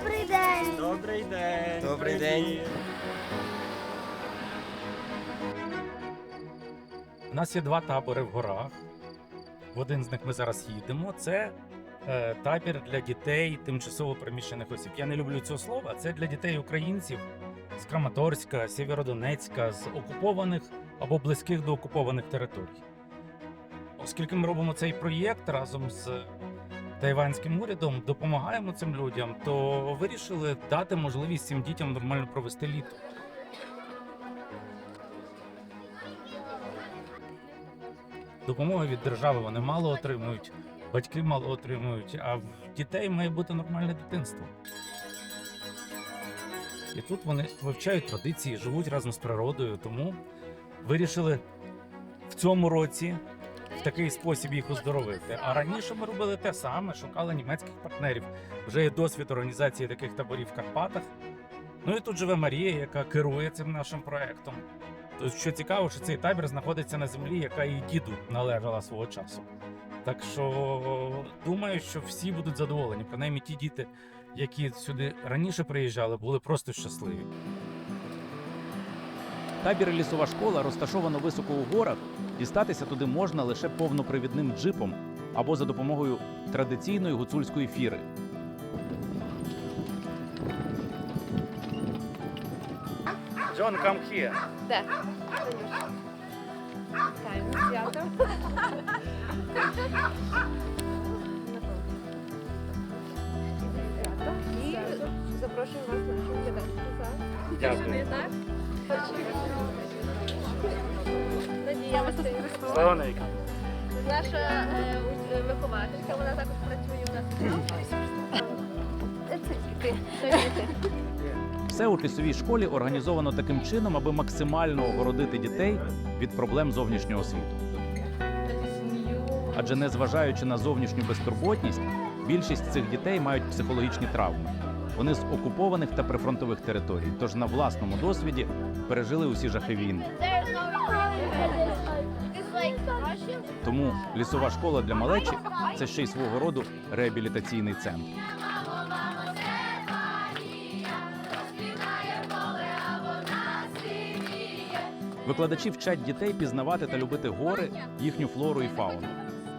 Добрий день. Добрий день. Добрий Привіт. У нас є два табори в горах. В один з них ми зараз їдемо. Це е, табір для дітей тимчасово переміщених осіб. Я не люблю цього слова. Це для дітей українців з Краматорська, Сєвєродонецька, з окупованих або близьких до окупованих територій. Оскільки ми робимо цей проєкт разом з тайванським урядом, допомагаємо цим людям, то вирішили дати можливість цим дітям нормально провести літо. допомоги від держави вони мало отримують, батьки мало отримують, а в дітей має бути нормальне дитинство. І тут вони вивчають традиції, живуть разом з природою, тому вирішили в цьому році в такий спосіб їх оздоровити. А раніше ми робили те саме, шукали німецьких партнерів. Вже є досвід організації таких таборів в Карпатах. Ну і тут живе Марія, яка керує цим нашим проектом. Тут що цікаво, що цей табір знаходиться на землі, яка і діду належала свого часу. Так що думаю, що всі будуть задоволені. Принаймні ті діти, які сюди раніше приїжджали, були просто щасливі. Табір лісова школа розташовано високо у горах. Дістатися туди можна лише повнопривідним джипом або за допомогою традиційної гуцульської фіри. Джон, come here. Де? Вітаємо свято. І запрошуємо вас на Дякую. Надія Слава. Наша е, вихователька, вона також працює у нас. Це діти. Це діти. Все у лісовій школі організовано таким чином, аби максимально огородити дітей від проблем зовнішнього світу. Адже незважаючи на зовнішню безтурботність, більшість цих дітей мають психологічні травми. Вони з окупованих та прифронтових територій, тож на власному досвіді пережили усі жахи війни. Тому лісова школа для малечі це ще й свого роду реабілітаційний центр. Викладачі вчать дітей пізнавати та любити гори, їхню флору і фауну.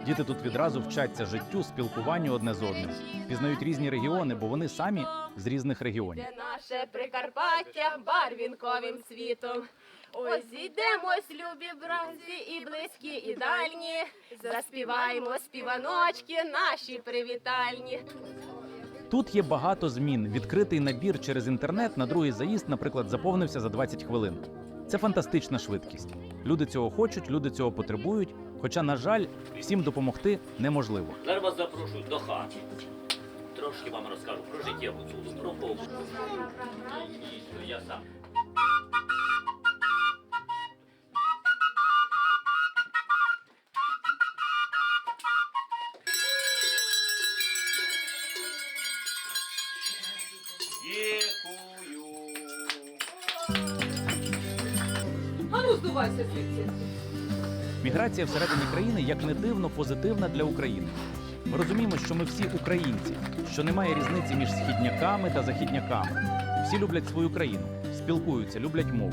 Діти тут відразу вчаться життю, спілкуванню одне з одним, пізнають різні регіони, бо вони самі з різних регіонів. Наше Прикарпаття барвінковим світом. Ось зійдемось, любі бранці, і близькі, і дальні. Заспіваємо співаночки наші привітальні. Тут є багато змін. Відкритий набір через інтернет на другий заїзд, наприклад, заповнився за 20 хвилин. Це фантастична швидкість. Люди цього хочуть, люди цього потребують. Хоча, на жаль, всім допомогти неможливо. Зараз вас запрошую до хати. Трошки вам розкажу про життя про побут. Я сам. Міграція всередині країни, як не дивно, позитивна для України. Ми розуміємо, що ми всі українці, що немає різниці між східняками та західняками. Всі люблять свою країну, спілкуються, люблять мову.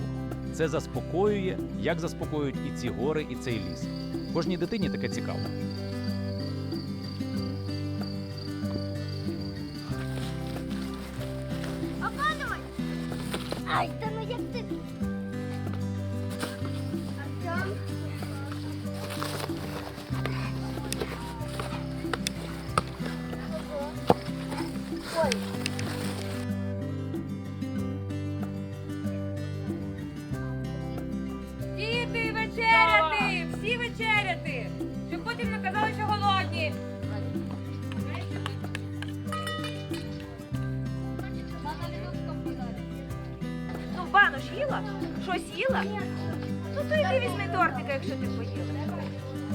Це заспокоює, як заспокоюють і ці гори, і цей ліс. Кожній дитині таке цікаво. Ай, та вечеряти! Всі вечеряти! Щоб потім не казали, що голодні. Ну, бану ж їла? Щось їла? Ну то йди візьми тортика, якщо ти поїла.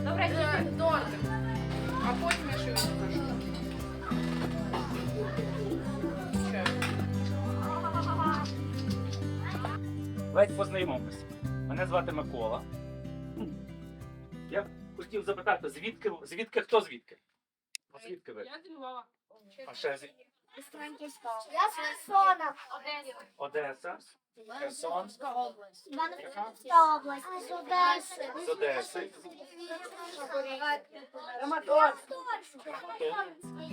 Добре, діти? Тортик. А потім я щось скажу. Давайте познайомимося. Мене звати Микола. Я хотів запитати, звідки, звідки хто звідки? Звідки ви? Я зі Львова. А ще, звід- Я з Херсона. Одеса, Херсон, Івано-Франківська область. З Одеси. з Одеси,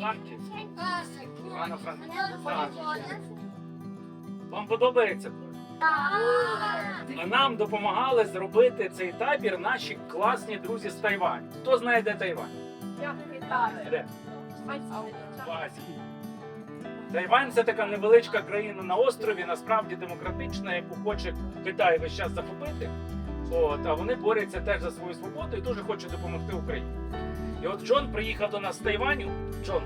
Харків, Івано-Франківськ. Вам подобається Нам допомагали зробити цей табір наші класні друзі з Тайваню. Хто знає, де Тайвань? Де? В Азії. Тайвань це така невеличка країна на острові, насправді демократична, яку хоче Китай весь час захопити. От, а вони борються теж за свою свободу і дуже хочуть допомогти Україні. І от Джон приїхав до нас з Тайваню. Джон,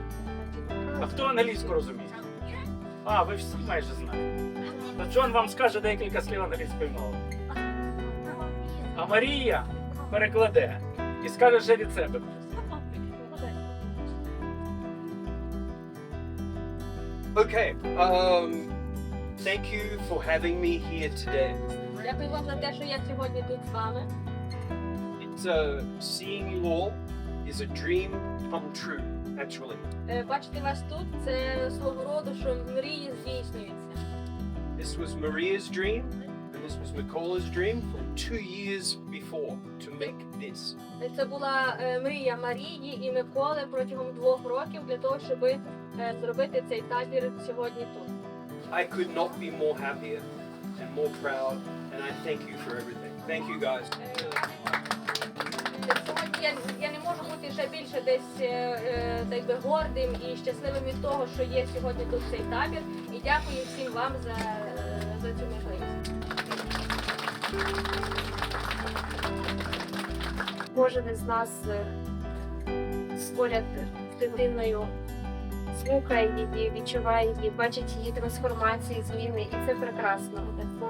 а хто англійську розуміє? А, ви всі майже знаєте. То Джон вам скаже декілька слів англійської мови. А Марія перекладе і скаже ще від себе. Okay, um, thank you for having me here today. Дякую вам за те, що я сьогодні тут з вами. It's uh, seeing you all is a dream come true, actually. Е, Бачити вас тут це свого роду, що мрії здійснюються. This was Maria's dream, and this was Micola's dream from two years before to make this. Е, Це була е, мрія Марії і Миколи протягом двох років для того, щоб е, зробити цей табір сьогодні тут. I could not be more happier and more proud, and I thank you for everything. Thank you guys. Е, Сьогодні я, я не можу бути ще більше десь е, е, так би гордим і щасливим від того, що є сьогодні тут цей табір. Дякую всім вам за, за цю можливість. кожен із нас е, поряд з дитиною слухає її, відчуває її, бачить її трансформації, зміни, і це прекрасно.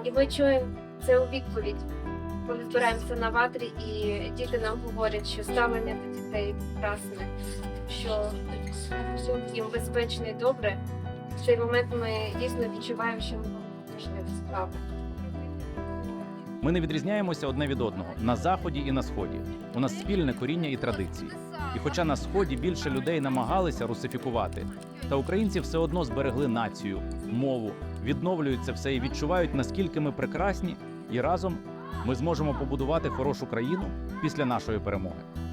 І ми чуємо це у відповідь, коли збираємося на ватрі, і діти нам говорять, що ставлення до дітей прекрасне, що їм безпечно і добре. Цей момент ми дійсно відчуваємо, що ми в справу. Ми не відрізняємося одне від одного на заході і на сході. У нас спільне коріння і традиції. І хоча на сході більше людей намагалися русифікувати, та українці все одно зберегли націю, мову, відновлюють це все і відчувають, наскільки ми прекрасні, і разом ми зможемо побудувати хорошу країну після нашої перемоги.